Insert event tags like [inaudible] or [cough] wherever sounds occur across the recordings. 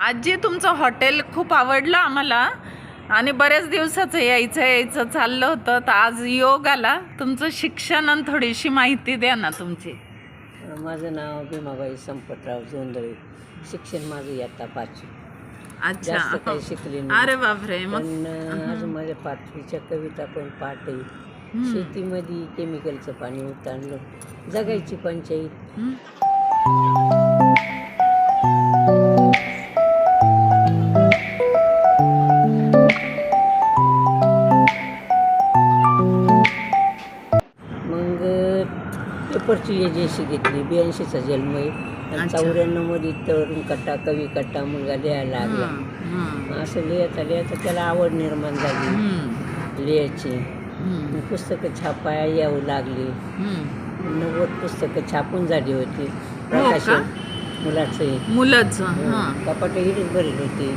आजी तुमचं हॉटेल खूप आवडलं आम्हाला. आणि बऱ्याच दिवसाचं यायचं यायचं चाललं होतं तर आज योग आला. तुमचं शिक्षण आणि थोडीशी माहिती द्या ना तुमची. माझं नाव भीमाबाई संपतराव जोंधळे. शिक्षण माझं इयत्ता पाचवी. जास्त अच्छा काही शिकले नाही. अरे बापरे मग. पण अजून माझ्या पाचवीच्या कविता पण पाठ आहे. शेतीमध्ये केमिकलचं पाणी उतारलं जगायची पंचायत? मग पेपरची एजन्सी घेतली ब्याऐंशीचा जन्म आहे. आणि अच्छा. चौऱ्याण्णवमध्ये तरुण कट्टा कवी कट्टा मुलगा लिहायला लागला. असं लिहायचा लिहायचा त्याला आवड निर्माण झाली. लिहायची. पुस्तकं छापाया यावं लागली. नव्वद पुस्तकं छापून झाली होती. हो प्रकाशन मुलाचं. मुलंच हं, कपाट हिरीच भरली होती.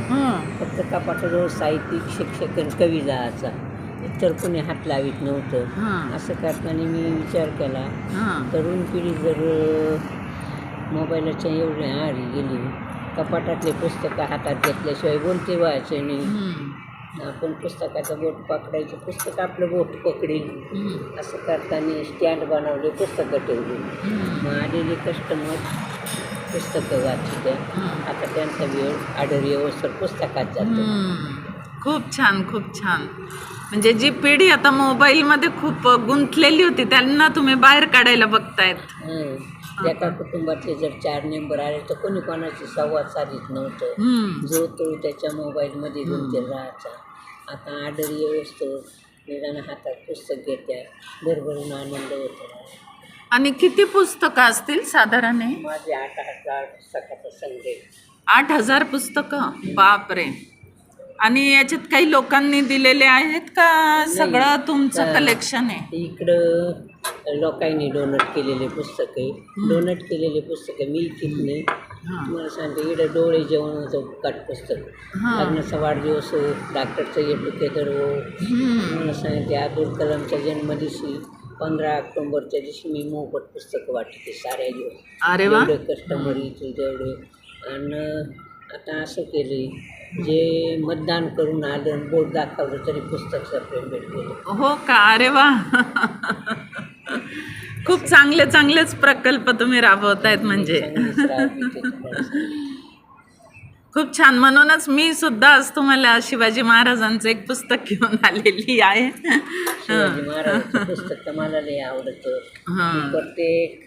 फक्त कपाटाजवळ साहित्यिक शिक्षक आणि कवी जायचा इतर कोणी हात लावित नव्हतं. हं, असं करताना मी विचार केला. तरुण पिढी जर मोबाईलच्या एवढी आडी गेली. कपाटातले पुस्तकं हातात घेतल्याशिवाय बोलते व्हायचे नाही आपण पुस्तकाचं बोट पकडायचं पुस्तक आपलं बोट पकडेल असं करताना स्टँड बनवले पुस्तकं ठेवली. मग आलेले कस्टमर पुस्तकं वाचते आता त्यांचा वेळ ऑर्डर व्यवस्था पुस्तकात जातो. खूप छान खूप छान. म्हणजे जी पिढी आता मोबाईलमध्ये खूप गुंतलेली होती त्यांना तुम्ही बाहेर काढायला बघतायत. एका कुटुंबातले जर चार मेंबर आले तर कोणी कोणाशी संवाद साधित नव्हतं. जो तो त्याच्या मोबाईलमध्ये गुंतलेला राहायचा. आता ऑर्डर व्यवस्था निदान हातात पुस्तक घेत्या भरभरून आनंद होतो. आणि किती पुस्तकं असतील साधारण? माझे आठ हजार पुस्तकाचा संदेश. आठ हजार पुस्तकं? बापरे. आणि याच्यात काही लोकांनी दिलेले आहेत का? सगळं तुमचं. कलेक्शन आहे. इकडं लोकांनी डोनेट केलेले पुस्तक आहे. डोनेट केलेले पुस्तक मी हां. तुम्हाला सांगते इकडं डोळे जेवणाचं काट पुस्तक. हां. लग्नाचा वाढदिवस हो डॉक्टरचं एज्युकेटर हो. तुम्हाला सांगते अब्दुल कलामच्या जन्मदिवशी पंधरा ऑक्टोबरच्या दिवशी मी मोफत पुस्तकं वाटते साऱ्या दिवस. अरे कस्टमर येतील तेवढे. आणि आता असं केलं जे मतदान करून आलं बोट दाखवलं तरी पुस्तक सप्रेम भेटले. हो का? अरे वा. खूप चांगले चांगलेच प्रकल्प तुम्ही राबवतायत म्हणजे. खूप छान. म्हणूनच मी सुद्धा आज तुम्हाला शिवाजी महाराजांचं एक पुस्तक घेऊन आलेली आहे. शिवाजी महाराजांचं पुस्तक तर मला लय आवडतं. मी प्रत्येक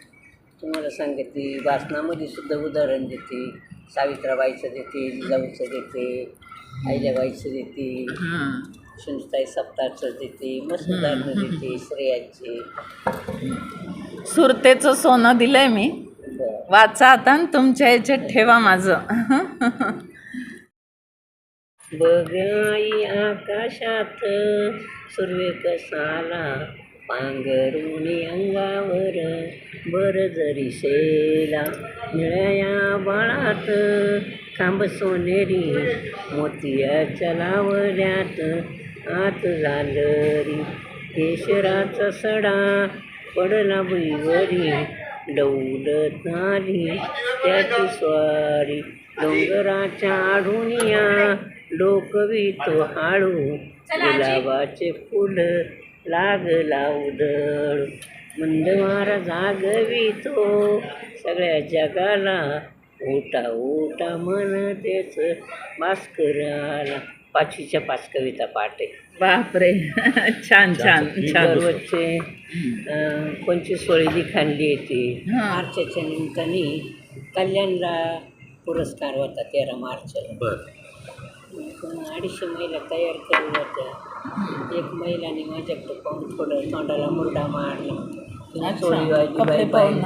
तुम्हाला सांगते भाषणामध्ये सुद्धा उदाहरण देते. सावित्राबाईचं देते जिजाऊचं देते अहिल्याबाईचं देते. सुनताई सप्ताचं देते मस्त उदाहरणं देते स्त्रियांचे सुरतेचं सोनं दिलंय मी. वाचा आता आणि तुमच्या याच्यात ठेवा माझं. बघाई आकाशात सुर्वे कसाला पांघरून अंगावर बर जरी शेला निळ्या बाळात खांब सोनेरी मोतियाच्या लावल्यात आत झालरी केशराचा सडा पडला भुईवरी. डौलत आली त्याची स्वारी. डोंगराच्या आढुनिया डोकवितो हाळू. गुलाबाचे फुल लागला उदळ मंदवारा जागवितो. सगळ्या जगाला ओटा ओटा म्हणतेच भास्कराला. पाचवीच्या पाच कविता पाठ आहे बापरे. [laughs] छान छान छान दररोजचे पंचवीस वळी लिखाणली येते हां. मार्चच्या निमित्ताने कल्याणला पुरस्कार होता तेरा मार्चला. पण अडीचशे महिला तयार केल्या होत्या. एक महिलाने माझ्याकडे पाहून थोडं तोंडाला मुरडा मारला. कपडे बाई पाहून,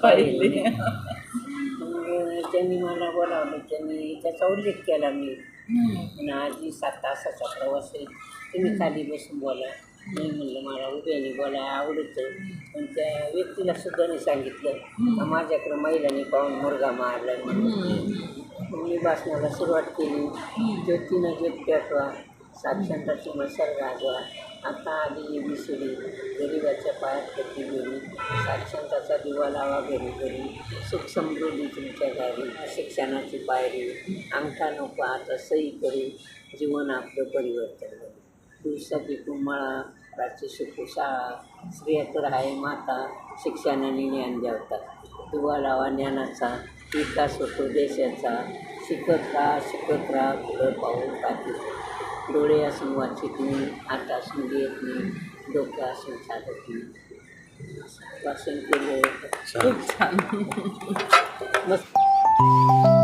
पाहिली. बाई त्यांनी मला बोलावलं त्यांनी त्याचा उल्लेख केला मी. आणि आजी सात तासाचा प्रवास आहे तुम्ही खाली बसून बोला मी म्हणलं मला उभ्याने बोलायला आवडतं पण त्या व्यक्तीला सुद्धा नाही सांगितलं माझ्याकडं महिलांनी पाहून मुलगा मारला म्हणून. मी भाषणाला सुरुवात केली ज्योतीनं ज्योत पेटवा साक्षरताची मशाल गाजवा आता आली ए बी गरिबाच्या पायात पडली गेली साक्षरताचा दिवा लावा घरी घरी. सुख समृद्धी तुमच्या गावी शिक्षणाची पायरी. अंगठा नको आता सही करू. जीवन आपलं परिवर्तन दिवसाची कुंमाळा रात्री शिकू शाळा स्त्रिया तर आहे माता. शिक्षणाने ज्ञान द्यावतात दुवा लावा ज्ञानाचा. विकास होतो देशाचा. शिकत राहा शिकत राहा. पुढं पाहून टाकीत डोळे असून वाचित नाही हात असून घेत नाही डोकं असून चालत नाही. भाषण केलं. खूप छान. मस्त.